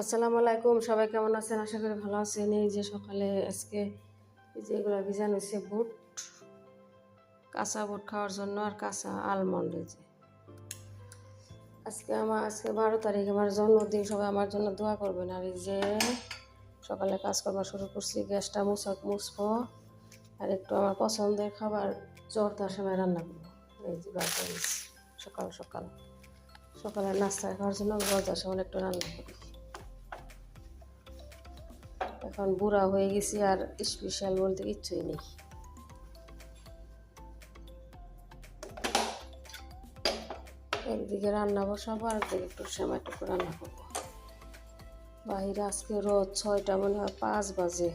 আসসালামু আলাইকুম, সবাই কেমন আছেন? আশা করি ভালো আছেন। এই যে সকালে আজকে এই যে এগুলো ভিজানো হয়েছে, বুট, কাঁচা বুট খাওয়ার জন্য আর কাঁচা আলমন্ড যে। আজকে আমার, আজকে বারো তারিখ, আমার জন্মদিন, সবাই আমার জন্য দোয়া করবেন। আর এই যে সকালে কাজকর্ম শুরু করছি, গ্যাসটা মুছক মুছবো। আর একটু আমার পছন্দের খাবার জর্দার সময় রান্না করব। এই যে সকাল সকাল। সকালে নাস্তা খাওয়ার জন্য জর্দার সময় একটু রান্না করি। এখন বুড়া হয়ে গেছি আর স্পেশাল বলতে কিচ্ছুই নেই। একদিকে রান্না বসাবো আর একদিকে একটু সেমাইটুকু রান্না করব। বাহিরে আজকে রোদ ছয়টা মনে হয় পাঁচ বাজে।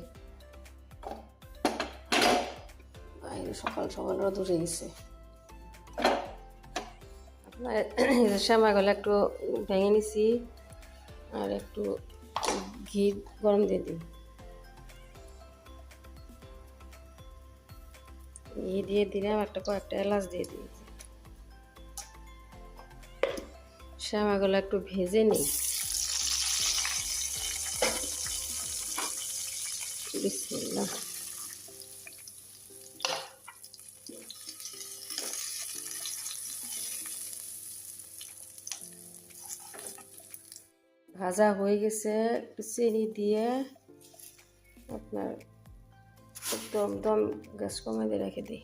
বাইরে সকাল সকাল রোদ উঠে গেছে। আপনার এই একটু ভেঙে নিছি, আর একটু ঘি গরম দিয়ে দিই। ঘি দিয়ে দিলাম, একটা কয়েকটা এলাচ দিয়ে দিয়েছি। শ্যামাগুলো একটু ভেজে নিই। ভাজা হয়ে গেছে চিনি দিয়ে আপনার একদম দম গ্যাস কমাই রেখে দিই।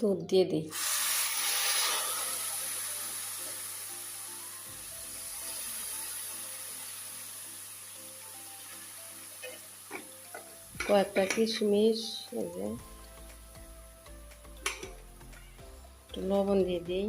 দুধ দিয়ে দিই। কয়েকটা কিশমিশ এই যে একটু লবণ দিয়ে দিই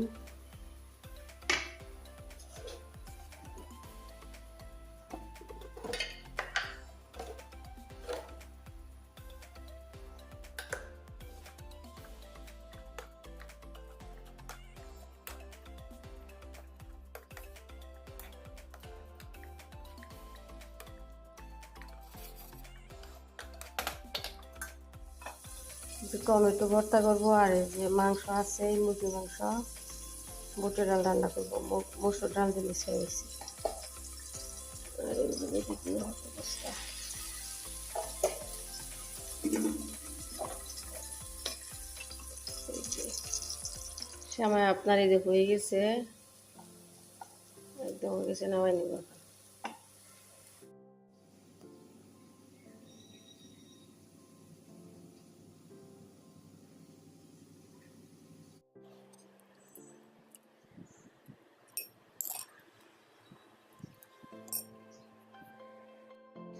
টমেটো ভর্তা করব আর এই যে মাংস আছে এই মুরগি মাংস। বুটের ডাল রান্না করব মসুর ডাল দিয়ে মিশিয়ে গেছি। আর এই যে দেখি কি হবে অবস্থা। এই যে, সময় আপনার এই যে হয়ে গেছে একদম হয়ে গেছে নামাই নিব।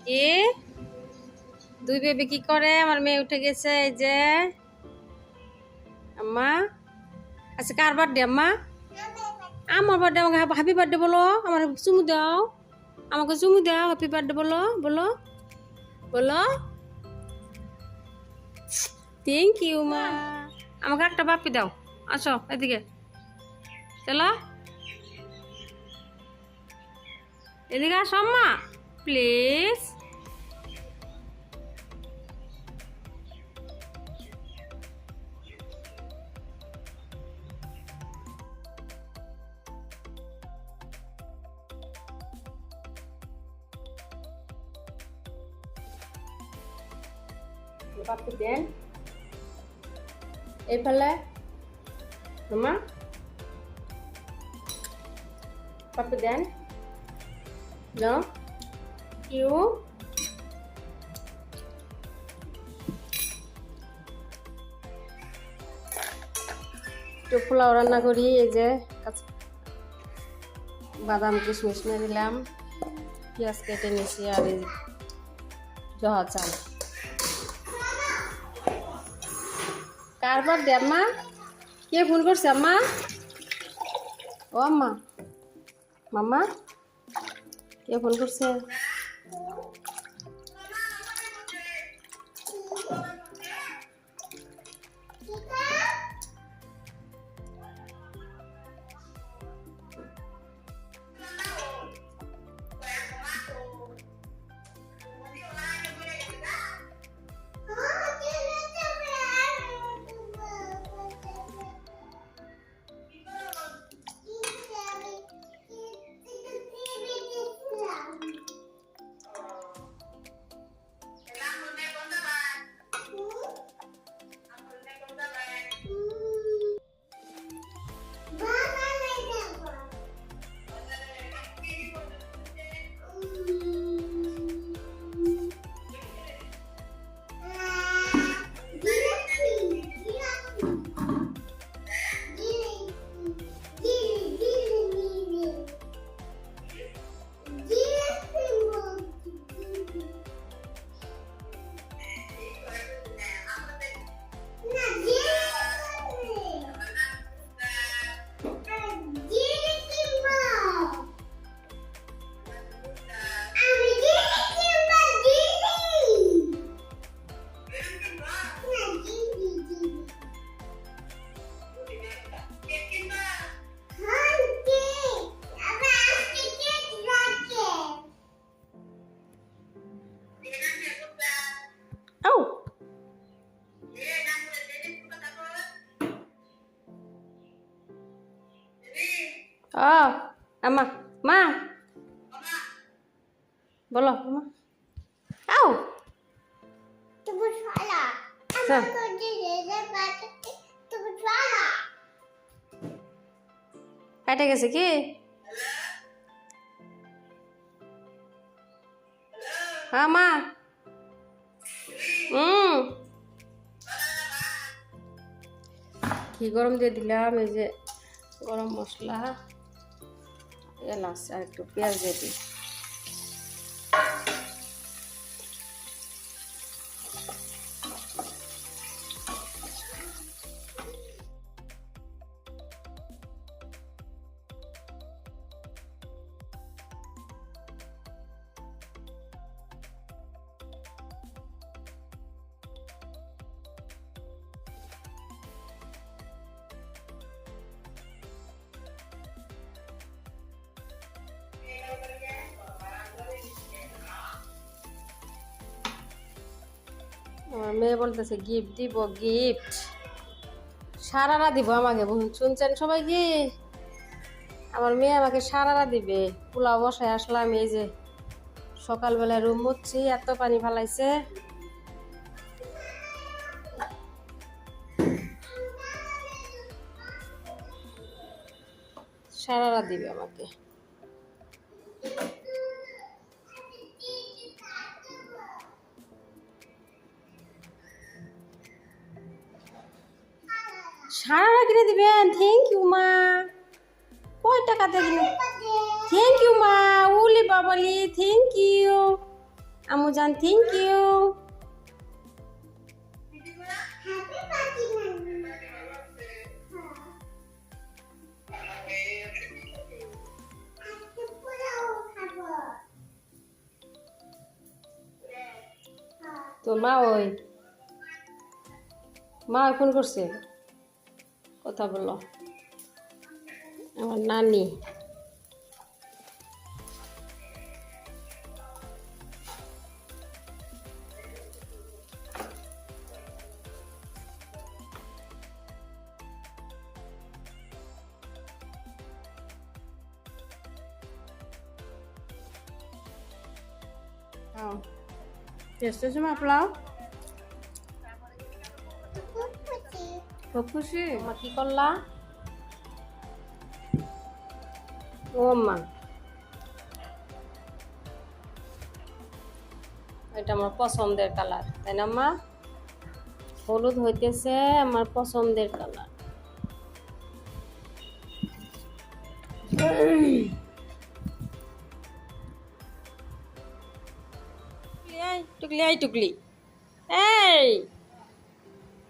কি? দুই বেবি কি করে? আমার মেয়ে উঠে গেছে, এই যে। আম্মা। আচ্ছা কার বার্থডে আম্মা? আমার বার্থডে আমাকে হ্যাপি বার্থডে বলো। আমার চুমু দাও। আমাকে চুমু দাও হ্যাপি বার্থডে বলো বলো বলো। থ্যাংক ইউ মা। আমাকে একটা বাপি দাও। আসো, এদিকে। চলো। এদিকে আসো, আম্মা। প্লিজ মামা পাপি দেন No? You? একটু রান্না করি এই যে বাদাম কিশমিশ নিয়ে দিলাম পেঁয়াজ কেটে নিয়েছি আর এই জহা চাল কারবার দে আম্মা কে ফোন করছে আম্মা? ও আম্মা। মাম্মা? কে ফোন করছে? ও আমা মা। বলো আও হ্যাঁ। কেটে গেছে কি? হ্যাঁ মা। হুম কি গরম দিয়ে দিলাম এই যে গরম মশলা। এলাচ আর একটু পেঁয়াজ দিয়ে দিই। মেয়ে বলতেছে গিফট দিব গিফট সারারা দিব আমাকে শুনছেন সবাই কি আমার মেয়ে আমাকে সারারা দিবে। পোলাও বসায় আসলাম, এই যে সকালবেলায় রুম মুচ্ছি এত পানি ফালাইছে। সারারা দিবে আমাকে। সারারা কিনে দিবেন। থ্যাংক ইউ মা। কয় টাকাতে কিনে থ্যাংক ইউ মা। উলি বাবালি থ্যাংক ইউ আমু জান থ্যাংক ইউ তোর মা ওই, মা ফোন করছে। কথা বললো আমার নানি Oh. Este es uma plau. খুশি খুব খুশি? মা কি করলা? ও মা। এটা আমার পছন্দের কালার তাই না মা? হলুদ হইতেছে আমার পছন্দের কালার। এই। টুকলি এই টুকলি। এই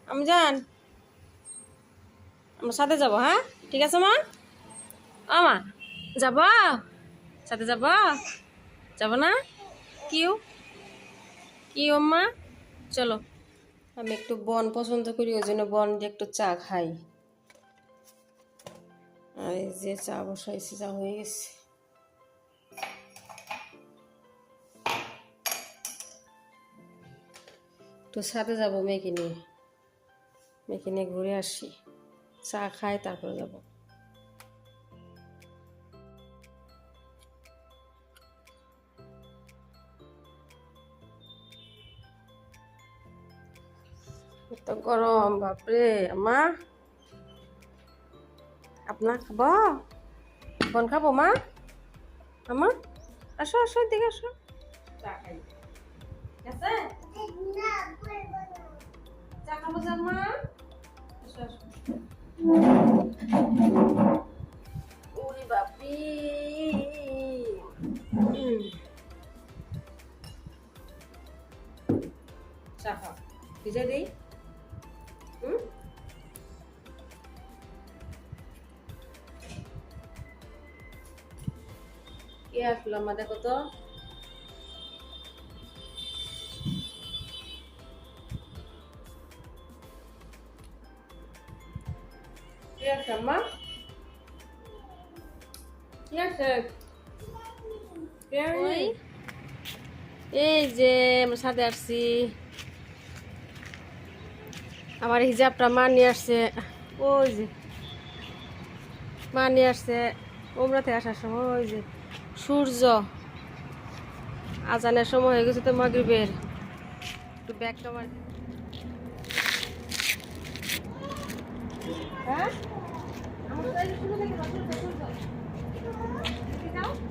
আমি যান। আমার সাথে যাব হ্যাঁ? ঠিক আছে, মা? আমা যাব? সাথে যাব? যাব না? কিউ? কি মা? চলো। আমি একটু বন পছন্দ করি, ওই জন্য বন দিয়ে একটু চা খাই। আর এই যে চা বসাইছি, চা হয়ে গেছে। তো সাথে যাব মেয়েকে নিয়ে। নিয়ে ঘুরে আসি। চা খাই তারপরে যাব। এত গরম, বাপরে! আমা আপনার খাব? বন খাব, মা? আমা, আসো আসো, এদিকে আসো। খাই। চা খাব যান মা? আসো আসো। ওরে বাপরে। চা খাও ভিজে দিই হুম কে আসলো দেখো এই যে আমার সাথে আসছি আমার হিজাবটা মানিয়ে আসছে ওই যে মানিয়ে আসছে আসছে ওমরাতে আসার সময় ওই যে সূর্য আজানের সময় হয়ে গেছে তো মাগরিবের একটু ব্যাগটা হ্যাঁ 나도 나도